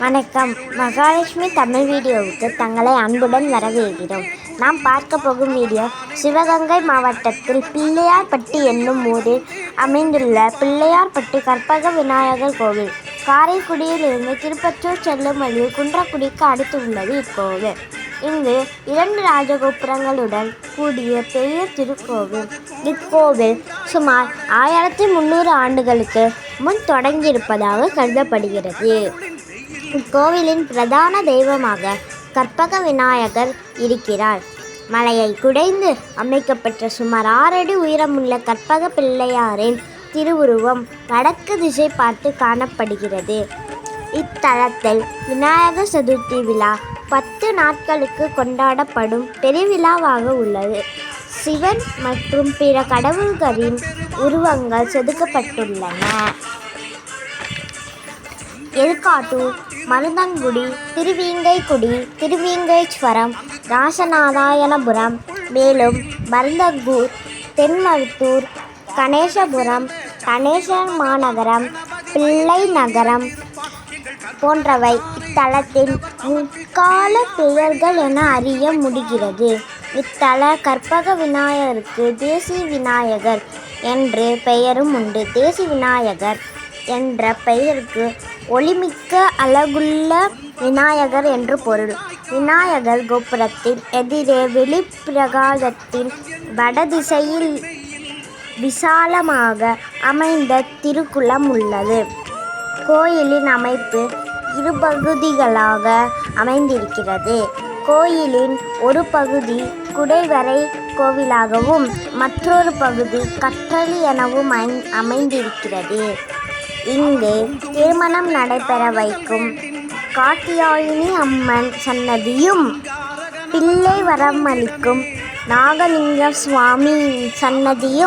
வணக்கம். மகாலட்சுமி தமிழ் வீடியோவுக்கு தங்களை அன்புடன் வரவேற்கிறோம். நாம் பார்க்க போகும் வீடியோ சிவகங்கை மாவட்டத்தில் பிள்ளையார்பட்டி என்னும் ஊரில் அமைந்துள்ள பிள்ளையார்பட்டி கற்பக விநாயகர் கோவில். காரைக்குடியிலிருந்து திருப்பத்தூர் செல்லும் வழியில் குன்றக்குடிக்கு அடுத்துள்ளது இக்கோவில். இங்கு இரண்டு ராஜகோபுரங்களுடன் கூடிய பெரிய திருக்கோவில். இக்கோவில் சுமார் ஆயிரத்தி முந்நூறு ஆண்டுகளுக்கு முன் தொடங்கியிருப்பதாக கருதப்படுகிறது. இக்கோவிலின் பிரதான தெய்வமாக கற்பக விநாயகர் இருக்கிறார். மலையை குடைந்து அமைக்கப்பட்ட சுமார் ஆறடி உயரமுள்ள கற்பக பிள்ளையாரின் திருவுருவம் வடக்கு திசை பார்த்து காணப்படுகிறது. இத்தலத்தில் விநாயகர் சதுர்த்தி விழா பத்து நாட்களுக்கு கொண்டாடப்படும் பெருவிழாவாக உள்ளது. சிவன் மற்றும் பிற கடவுள்களின் உருவங்கள் செதுக்கப்பட்டுள்ளன. எழுக்காட்டூர் மருதங்குடி திருவீங்கைக்குடி திருவீங்கைஸ்வரம் ராசநாராயணபுரம் மேலும் மருந்தங்கூர் தென்மருத்தூர் கணேசபுரம் கணேசர் மாநகரம் பிள்ளை நகரம் போன்றவை இத்தலத்தின் முற்கால பெயர்கள் என அறிய முடிகிறது. இத்தல கற்பக விநாயகருக்கு தேசி விநாயகர் என்று பெயரும் உண்டு. தேசி விநாயகர் என்ற பெயருக்கு ஒளிமிக்க அழகுள்ள விநாயகர் என்று பொருள். விநாயகர் கோபுரத்தின் எதிரே வெளிப்பிரகாரத்தின் வடதிசையில் விசாலமாக அமைந்த திருக்குளம் உள்ளது. கோயிலின் அமைப்பு இரு பகுதிகளாக அமைந்திருக்கிறது. கோயிலின் ஒரு பகுதி குடைவரை கோவிலாகவும் மற்றொரு பகுதி கற்றளி எனவும் அமைந்திருக்கிறது. இங்கே திருமணம் நடைபெற வைக்கும் காத்தியாயினி அம்மன் சன்னதியும் பிள்ளை வரமளிக்கும் நாகலிங்க சுவாமி சன்னதியும்